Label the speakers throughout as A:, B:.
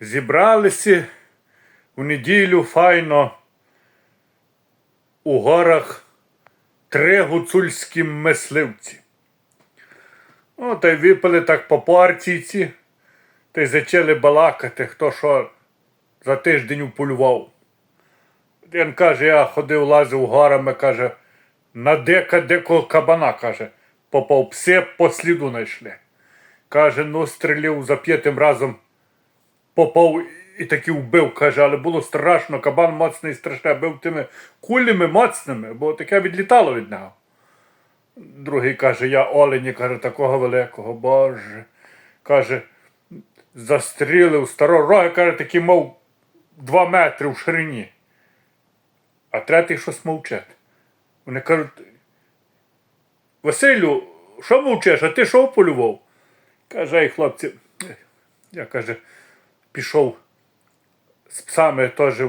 A: Зібралися у неділю файно у горах три гуцульські мисливці. Ну, та й випили так по партійці, та й зачали балакати, хто що за тиждень уполював. Він каже, я ходив, лазив горами, каже, на дека декого кабана, каже, попав пси по сліду знайшли. Каже, ну стрілів за п'ятим разом попав і таки вбив, каже, але було страшно, кабан моцний страшний, бив тими кулями моцними, бо таке відлітало від нього. Другий каже, я олені, каже, такого великого, боже. Каже, застрілив старого рога, каже, такий мов два метри в ширині. А третій щось мовчить. Вони кажуть, Василю, що мовчиш, а ти що полював? Каже, ай, хлопці, я каже, пішов з псами теж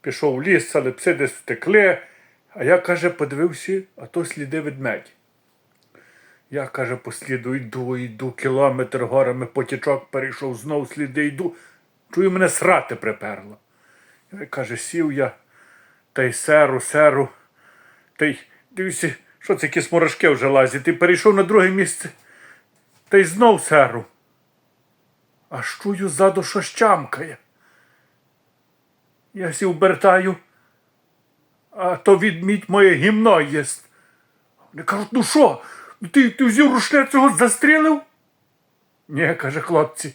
A: пішов в ліс, але пси десь втекли. А я, каже, подивився, а то сліди ведмедь. Я, каже, по сліду йду, йду, кілометр горами, потічок перейшов, знов сліди йду. Чую, мене срати приперло. Я, каже, сів я, та й серу, серу, та й дивлюся, що це якісь мурашки вже лазять. І перейшов на друге місце, та й знов серу. Аж чую ззаду, що щамкає. Я сів обертаю, а то відмідь моє гімно єсть. Вони кажуть, ну що, ти, ти взяв рушня цього застрілив? Ні, каже хлопці.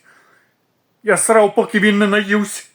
A: Я срав, поки він не наївся.